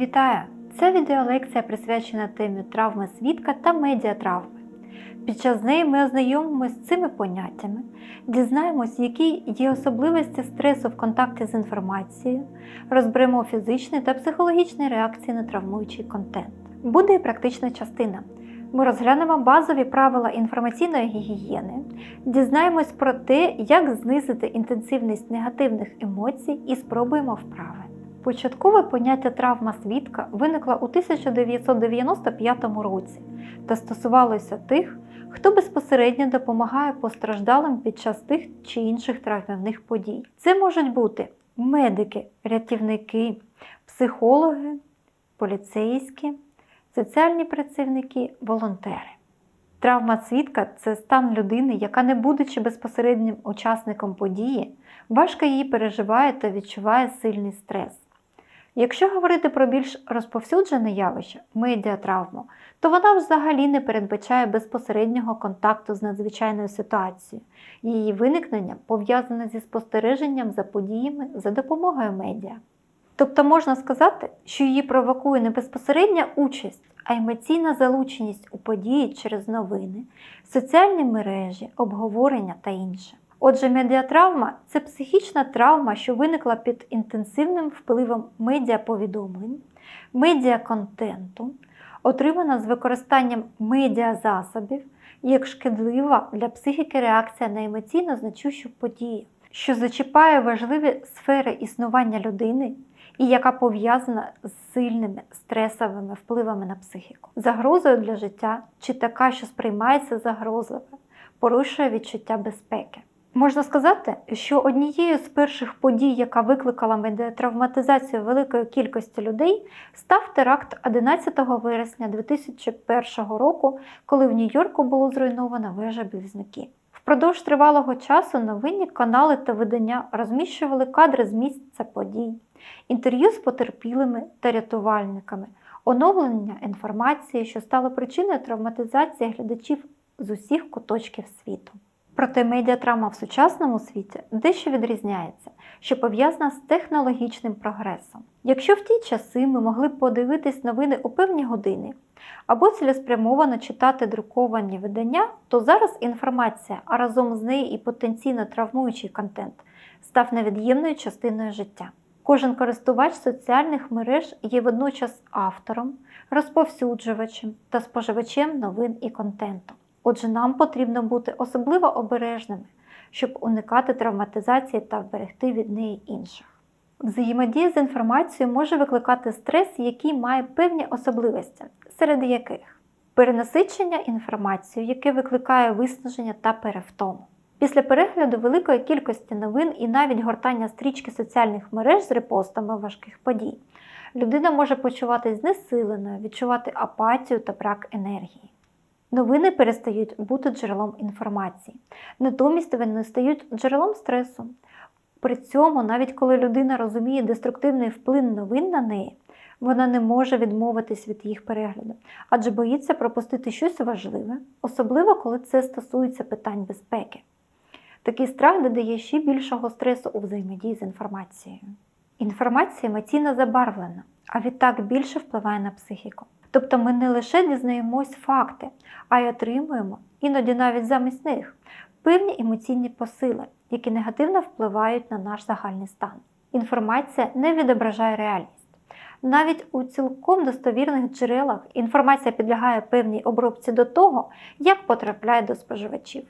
Вітаю! Це відеолекція присвячена темі травми свідка та медіатравми. Під час неї ми ознайомимося з цими поняттями, дізнаємось, які є особливості стресу в контакті з інформацією, розберемо фізичні та психологічні реакції на травмуючий контент. Буде і практична частина. Ми розглянемо базові правила інформаційної гігієни, дізнаємось про те, як знизити інтенсивність негативних емоцій і спробуємо вправи. Початкове поняття травма свідка виникло у 1995 році та стосувалося тих, хто безпосередньо допомагає постраждалим під час тих чи інших травмівних подій. Це можуть бути медики, рятівники, психологи, поліцейські, соціальні працівники, волонтери. Травма свідка це стан людини, яка, не будучи безпосереднім учасником події, важко її переживає та відчуває сильний стрес. Якщо говорити про більш розповсюджене явище медіатравму, то вона взагалі не передбачає безпосереднього контакту з надзвичайною ситуацією. Її виникнення пов'язане зі спостереженням за подіями за допомогою медіа. Тобто можна сказати, що її провокує не безпосередня участь, а емоційна залученість у події через новини, соціальні мережі, обговорення та інше. Отже, медіатравма це психічна травма, що виникла під інтенсивним впливом медіаповідомлень, медіаконтенту, отримана з використанням медіазасобів як шкідлива для психіки реакція на емоційно значущу подію, що зачіпає важливі сфери існування людини і яка пов'язана з сильними стресовими впливами на психіку, загрозою для життя чи така, що сприймається загрозливо, порушує відчуття безпеки. Можна сказати, що однією з перших подій, яка викликала медіатравматизацію великої кількості людей, став теракт 11 вересня 2001 року, коли в Нью-Йорку було зруйновано вежа близнюки. Впродовж тривалого часу новинні канали та видання розміщували кадри з місця подій, інтерв'ю з потерпілими та рятувальниками, оновлення інформації, що стало причиною травматизації глядачів з усіх куточків світу. Проте медіатравма в сучасному світі дещо відрізняється, що пов'язана з технологічним прогресом. Якщо в ті часи ми могли б подивитись новини у певні години або цілеспрямовано читати друковані видання, то зараз інформація, а разом з нею і потенційно травмуючий контент став невід'ємною частиною життя. Кожен користувач соціальних мереж є водночас автором, розповсюджувачем та споживачем новин і контенту. Отже, нам потрібно бути особливо обережними, щоб уникати травматизації та вберегти від неї інших. Взаємодія з інформацією може викликати стрес, який має певні особливості, серед яких перенасичення інформацією, яке викликає виснаження та перевтому. Після перегляду великої кількості новин і навіть гортання стрічки соціальних мереж з репостами важких подій, людина може почуватись знесиленою, відчувати апатію та брак енергії. Новини перестають бути джерелом інформації, натомість вони стають джерелом стресу. При цьому, навіть коли людина розуміє деструктивний вплив новин на неї, вона не може відмовитись від їх перегляду, адже боїться пропустити щось важливе, особливо коли це стосується питань безпеки. Такий страх додає ще більшого стресу у взаємодії з інформацією. Інформація емоційно забарвлена, а відтак більше впливає на психіку. Тобто ми не лише дізнаємось факти, а й отримуємо, іноді навіть замість них, певні емоційні посили, які негативно впливають на наш загальний стан. Інформація не відображає реальність. Навіть у цілком достовірних джерелах інформація підлягає певній обробці до того, як потрапляє до споживачів.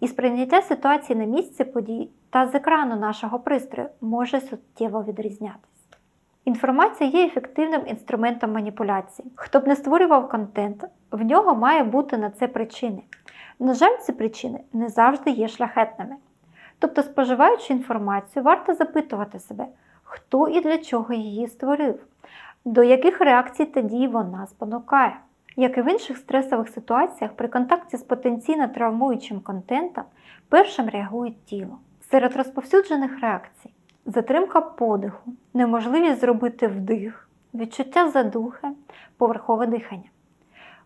І сприйняття ситуації на місці подій та з екрану нашого пристрою може суттєво відрізнятися. Інформація є ефективним інструментом маніпуляції. Хто б не створював контент, в нього має бути на це причини. На жаль, ці причини не завжди є шляхетними. Тобто, споживаючи інформацію, варто запитувати себе, хто і для чого її створив, до яких реакцій та дій вона спонукає. Як і в інших стресових ситуаціях, при контакті з потенційно травмуючим контентом першим реагує тіло. Серед розповсюджених реакцій затримка подиху, неможливість зробити вдих, відчуття задухи, поверхове дихання.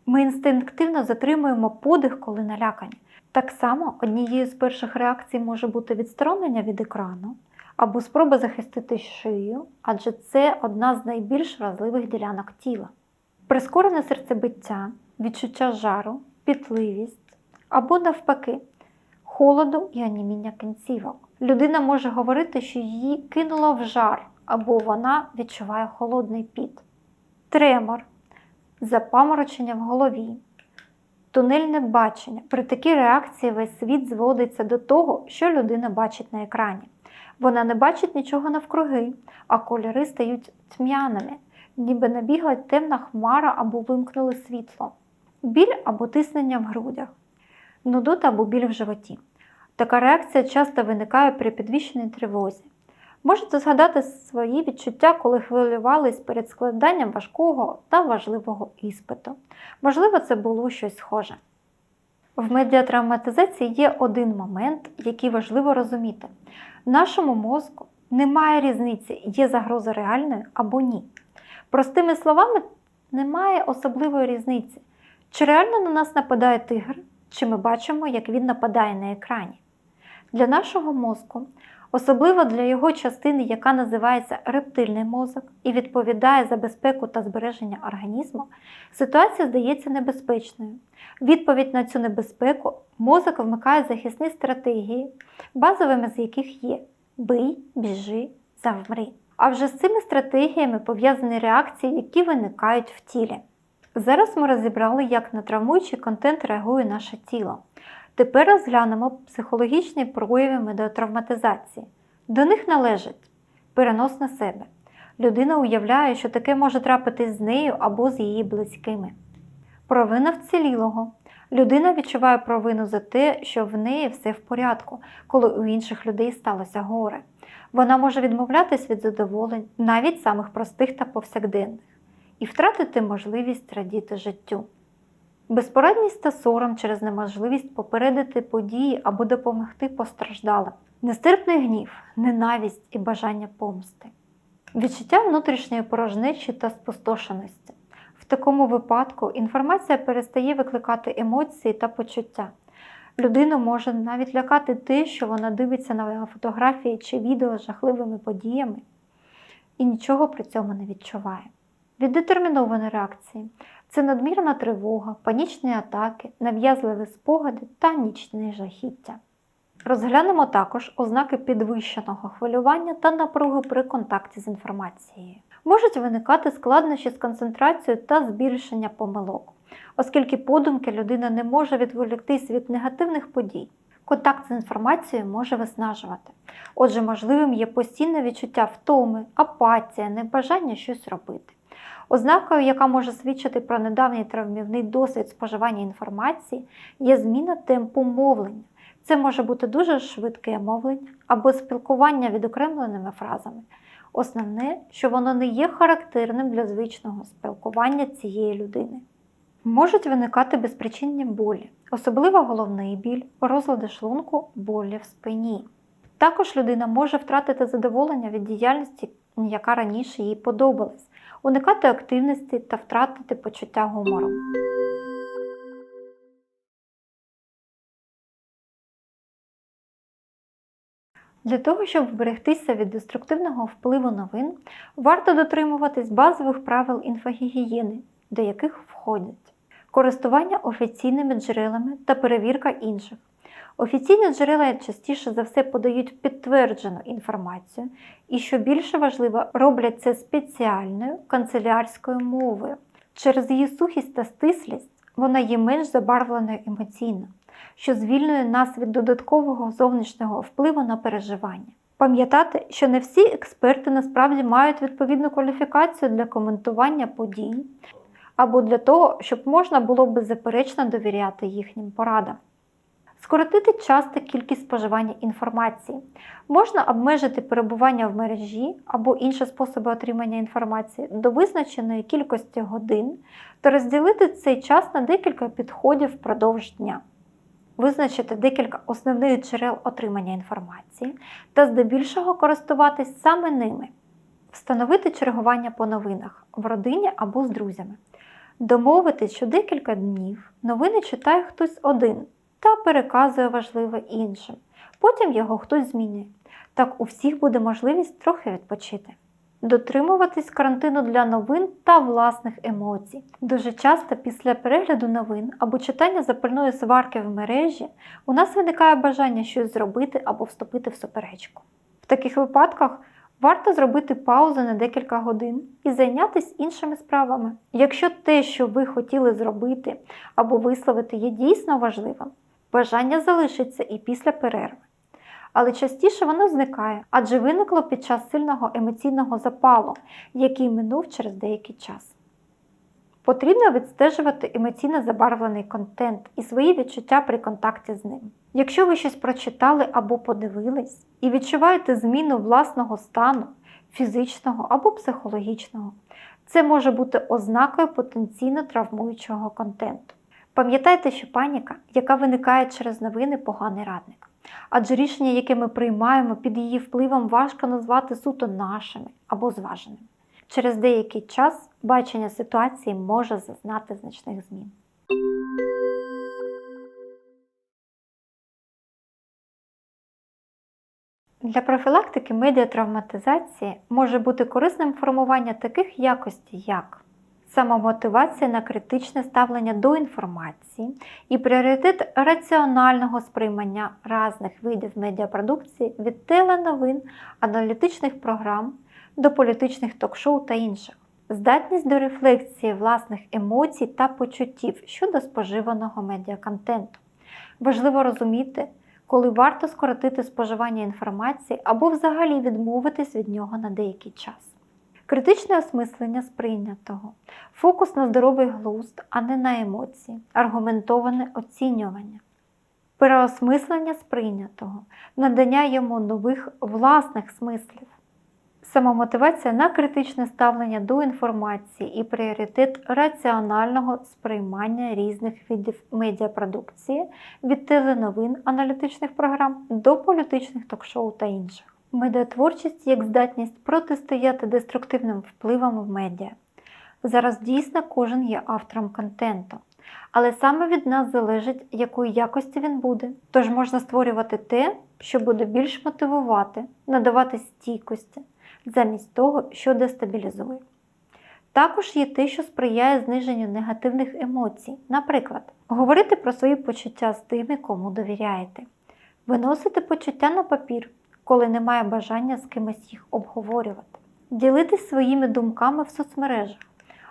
Ми інстинктивно затримуємо подих, коли налякані. Так само однією з перших реакцій може бути відсторонення від екрану або спроба захистити шию, адже це одна з найбільш вразливих ділянок тіла. Прискорене серцебиття, відчуття жару, пітливість або навпаки, холоду і аніміння кінцівок. Людина може говорити, що її кинуло в жар, або вона відчуває холодний піт, тремор, запаморочення в голові, тунельне бачення. При такій реакції весь світ зводиться до того, що людина бачить на екрані. Вона не бачить нічого навкруги, а кольори стають тьмяними, ніби набігла темна хмара або вимкнули світло, біль або тиснення в грудях, нудота або біль в животі. Така реакція часто виникає при підвищеній тривозі. Можете згадати свої відчуття, коли хвилювались перед складанням важкого та важливого іспиту. Можливо, це було щось схоже. В медіатравматизації є один момент, який важливо розуміти. В нашому мозку немає різниці, є загроза реальною або ні. Простими словами, немає особливої різниці, чи реально на нас нападає тигр, чи ми бачимо, як він нападає на екрані. Для нашого мозку, особливо для його частини, яка називається рептильний мозок і відповідає за безпеку та збереження організму, ситуація здається небезпечною. Відповідь на цю небезпеку мозок вмикає захисні стратегії, базовими з яких є бий, біжи, завмри. А вже з цими стратегіями пов'язані реакції, які виникають в тілі. Зараз ми розібрали, як на травмуючий контент реагує наше тіло. Тепер розглянемо психологічні прояви медіатравматизації. До них належить перенос на себе. Людина уявляє, що таке може трапитись з нею або з її близькими. Провина вцілілого. Людина відчуває провину за те, що в неї все в порядку, коли у інших людей сталося горе. Вона може відмовлятись від задоволень, навіть самих простих та повсякденних, і втратити можливість радіти життю. Безпорадність та сором через неможливість попередити події або допомогти постраждалим, нестерпний гнів, ненависть і бажання помсти, відчуття внутрішньої порожнечі та спустошеності. В такому випадку інформація перестає викликати емоції та почуття. Людину може навіть лякати те, що вона дивиться на фотографії чи відео з жахливими подіями і нічого при цьому не відчуває. Віддетерміновані реакції це надмірна тривога, панічні атаки, нав'язливі спогади та нічне жахіття. Розглянемо також ознаки підвищеного хвилювання та напруги при контакті з інформацією. Можуть виникати складнощі з концентрацією та збільшення помилок, оскільки подумки людина не може відволіктись від негативних подій. Контакт з інформацією може виснажувати. Отже, можливим є постійне відчуття втоми, апатія, небажання щось робити. Ознакою, яка може свідчити про недавній травмівний досвід споживання інформації, є зміна темпу мовлення. Це може бути дуже швидке мовлення або спілкування відокремленими фразами. Основне, що воно не є характерним для звичного спілкування цієї людини. Можуть виникати безпричинні болі, особливо головний біль, розлади шлунку, болі в спині. Також людина може втратити задоволення від діяльності, яка раніше їй подобалась, уникати активності та втратити почуття гумору. Для того, щоб вберегтися від деструктивного впливу новин, варто дотримуватись базових правил інфогігієни, до яких входять користування офіційними джерелами та перевірка інших. Офіційні джерела частіше за все подають підтверджену інформацію, і, що більше важливо, роблять це спеціальною канцелярською мовою. Через її сухість та стислість вона є менш забарвленою емоційно, що звільнює нас від додаткового зовнішнього впливу на переживання. Пам'ятати, що не всі експерти насправді мають відповідну кваліфікацію для коментування подій або для того, щоб можна було беззаперечно довіряти їхнім порадам. Скоротити час та кількість споживання інформації. Можна обмежити перебування в мережі або інші способи отримання інформації до визначеної кількості годин та розділити цей час на декілька підходів впродовж дня. Визначити декілька основних джерел отримання інформації та здебільшого користуватись саме ними. Встановити чергування по новинах в родині або з друзями. Домовитись, що декілька днів новини читає хтось один та переказує важливе іншим. Потім його хтось змінює. Так у всіх буде можливість трохи відпочити. Дотримуватись карантину для новин та власних емоцій. Дуже часто після перегляду новин або читання запальної сварки в мережі у нас виникає бажання щось зробити або вступити в суперечку. В таких випадках варто зробити паузу на декілька годин і зайнятися іншими справами. Якщо те, що ви хотіли зробити або висловити, є дійсно важливим, бажання залишиться і після перерви. Але частіше воно зникає, адже виникло під час сильного емоційного запалу, який минув через деякий час. Потрібно відстежувати емоційно забарвлений контент і свої відчуття при контакті з ним. Якщо ви щось прочитали або подивились і відчуваєте зміну власного стану, фізичного або психологічного, це може бути ознакою потенційно травмуючого контенту. Пам'ятайте, що паніка, яка виникає через новини, поганий радник. Адже рішення, яке ми приймаємо під її впливом, важко назвати суто нашими або зваженими. Через деякий час бачення ситуації може зазнати значних змін. Для профілактики медіатравматизації може бути корисним формування таких якостей, як самомотивація на критичне ставлення до інформації і пріоритет раціонального сприймання різних видів медіапродукції від теленовин, аналітичних програм до політичних ток-шоу та інших. Здатність до рефлексії власних емоцій та почуттів щодо споживаного медіаконтенту. Важливо розуміти, коли варто скоротити споживання інформації або взагалі відмовитись від нього на деякий час. Критичне осмислення сприйнятого, фокус на здоровий глузд, а не на емоції, аргументоване оцінювання, переосмислення сприйнятого, надання йому нових власних смислів, самомотивація на критичне ставлення до інформації і пріоритет раціонального сприймання різних видів медіапродукції від теленовин аналітичних програм до політичних ток-шоу та інших. Медіатворчість як здатність протистояти деструктивним впливам в медіа. Зараз дійсно кожен є автором контенту, але саме від нас залежить, якої якості він буде. Тож можна створювати те, що буде більш мотивувати, надавати стійкості, замість того, що дестабілізує. Також є те, що сприяє зниженню негативних емоцій, наприклад, говорити про свої почуття з тими, кому довіряєте, виносити почуття на папір коли немає бажання з кимось їх обговорювати, ділитись своїми думками в соцмережах,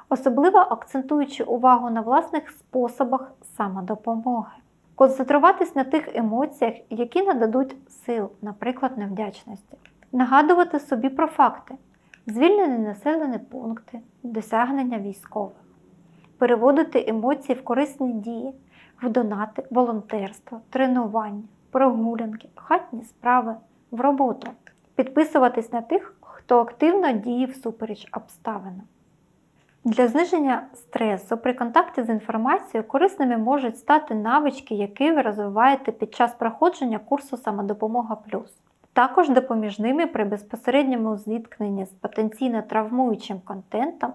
особливо акцентуючи увагу на власних способах самодопомоги, концентруватись на тих емоціях, які нададуть сил, наприклад, невдячності, нагадувати собі про факти, звільнені населені пункти, досягнення військових, переводити емоції в корисні дії, в донати, волонтерство, тренування, прогулянки, хатні справи в роботу, підписуватись на тих, хто активно діє всупереч обставинам. Для зниження стресу при контакті з інформацією корисними можуть стати навички, які ви розвиваєте під час проходження курсу Самодопомога Плюс. Також допоміжними при безпосередньому зіткненні з потенційно травмуючим контентом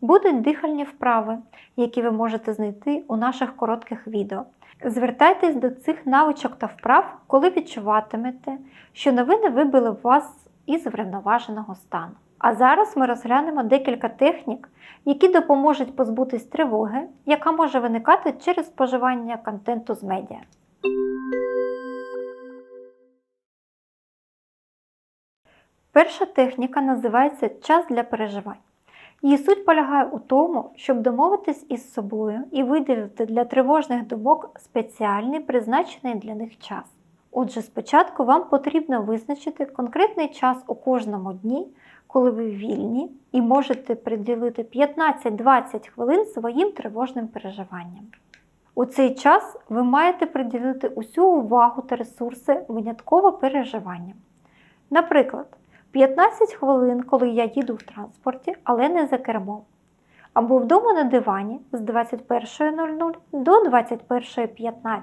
будуть дихальні вправи, які ви можете знайти у наших коротких відео. Звертайтесь до цих навичок та вправ, коли відчуватимете, що новини вибили вас із врівноваженого стану. А зараз ми розглянемо декілька технік, які допоможуть позбутись тривоги, яка може виникати через споживання контенту з медіа. Перша техніка називається час для переживань. Її суть полягає у тому, щоб домовитись із собою і виділити для тривожних думок спеціальний призначений для них час. Отже, спочатку вам потрібно визначити конкретний час у кожному дні, коли ви вільні, і можете приділити 15-20 хвилин своїм тривожним переживанням. У цей час ви маєте приділити усю увагу та ресурси винятково переживанням. Наприклад, 15 хвилин, коли я їду в транспорті, але не за кермом. Або вдома на дивані з 21.00 до 21.15.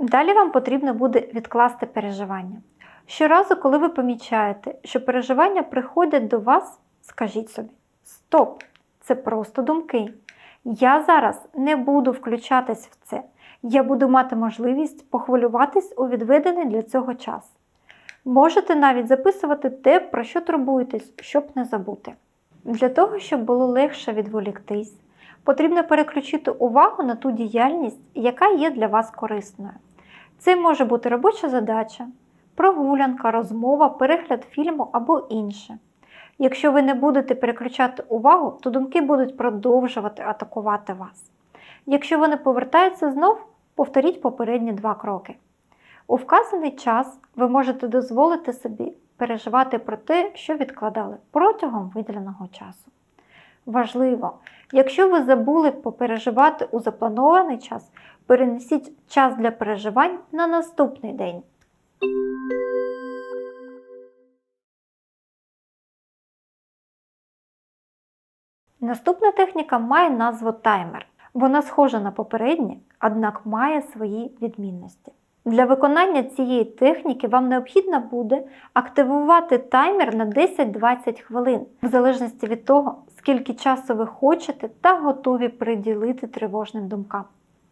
Далі вам потрібно буде відкласти переживання. Щоразу, коли ви помічаєте, що переживання приходять до вас, скажіть собі: Стоп! Це просто думки. Я зараз не буду включатись в це. Я буду мати можливість похвилюватись у відведений для цього час. Можете навіть записувати те, про що турбуєтесь, щоб не забути. Для того, щоб було легше відволіктись, потрібно переключити увагу на ту діяльність, яка є для вас корисною. Це може бути робоча задача, прогулянка, розмова, перегляд фільму або інше. Якщо ви не будете переключати увагу, то думки будуть продовжувати атакувати вас. Якщо вони повертаються знов, повторіть попередні два кроки. У вказаний час ви можете дозволити собі переживати про те, що відкладали протягом виділеного часу. Важливо, якщо ви забули попереживати у запланований час, перенесіть час для переживань на наступний день. Наступна техніка має назву таймер. Вона схожа на попередні, однак має свої відмінності. Для виконання цієї техніки вам необхідно буде активувати таймер на 10-20 хвилин, в залежності від того, скільки часу ви хочете та готові приділити тривожним думкам.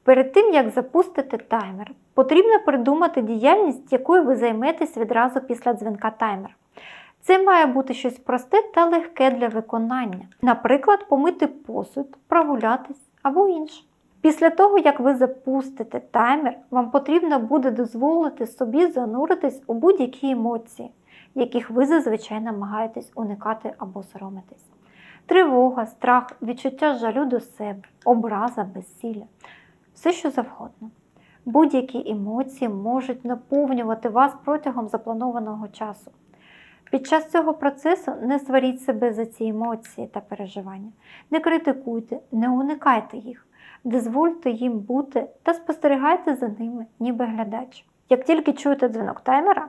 Перед тим, як запустити таймер, потрібно придумати діяльність, якою ви займетесь відразу після дзвінка таймера. Це має бути щось просте та легке для виконання, наприклад, помити посуд, прогулятись або інше. Після того, як ви запустите таймер, вам потрібно буде дозволити собі зануритись у будь-які емоції, яких ви зазвичай намагаєтесь уникати або соромитись. Тривога, страх, відчуття жалю до себе, образа, безсилля все що завгодно. Будь-які емоції можуть наповнювати вас протягом запланованого часу. Під час цього процесу не сваріть себе за ці емоції та переживання, не критикуйте, не уникайте їх, дозвольте їм бути та спостерігайте за ними, ніби глядач. Як тільки чуєте дзвінок таймера,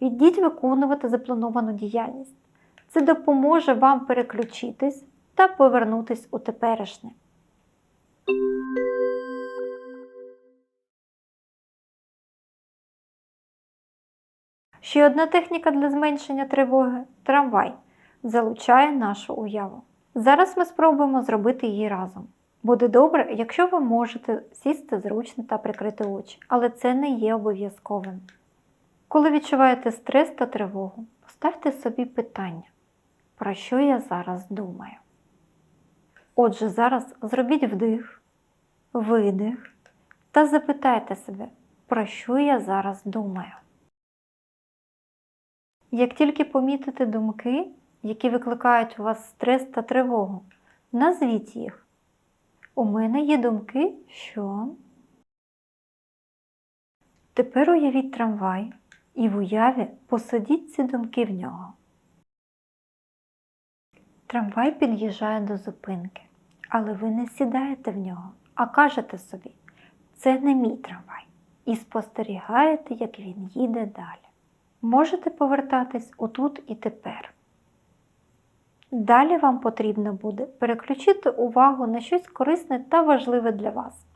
йдіть виконувати заплановану діяльність. Це допоможе вам переключитись та повернутись у теперішнє. Ще одна техніка для зменшення тривоги трамвай залучає нашу уяву. Зараз ми спробуємо зробити її разом. Буде добре, якщо ви можете сісти зручно та прикрити очі, але це не є обов'язковим. Коли відчуваєте стрес та тривогу, поставте собі питання, про що я зараз думаю. Отже, зараз зробіть вдих, видих та запитайте себе, про що я зараз думаю. Як тільки помітите думки, які викликають у вас стрес та тривогу, назвіть їх. У мене є думки, що. Тепер уявіть трамвай і в уяві посадіть ці думки в нього. Трамвай під'їжджає до зупинки, але ви не сідаєте в нього, а кажете собі, це не мій трамвай. І спостерігаєте, як він їде далі можете повертатись отут і тепер. Далі вам потрібно буде переключити увагу на щось корисне та важливе для вас.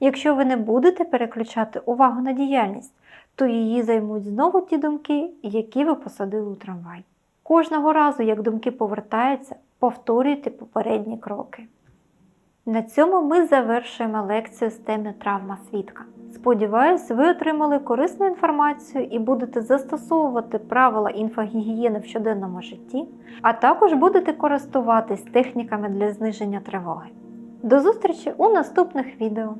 Якщо ви не будете переключати увагу на діяльність, то її займуть знову ті думки, які ви посадили у трамвай. Кожного разу, як думки повертаються, повторюйте попередні кроки. На цьому ми завершуємо лекцію з теми травма свідка. Сподіваюсь, ви отримали корисну інформацію і будете застосовувати правила інфогігієни в щоденному житті, а також будете користуватись техніками для зниження тривоги. До зустрічі у наступних відео!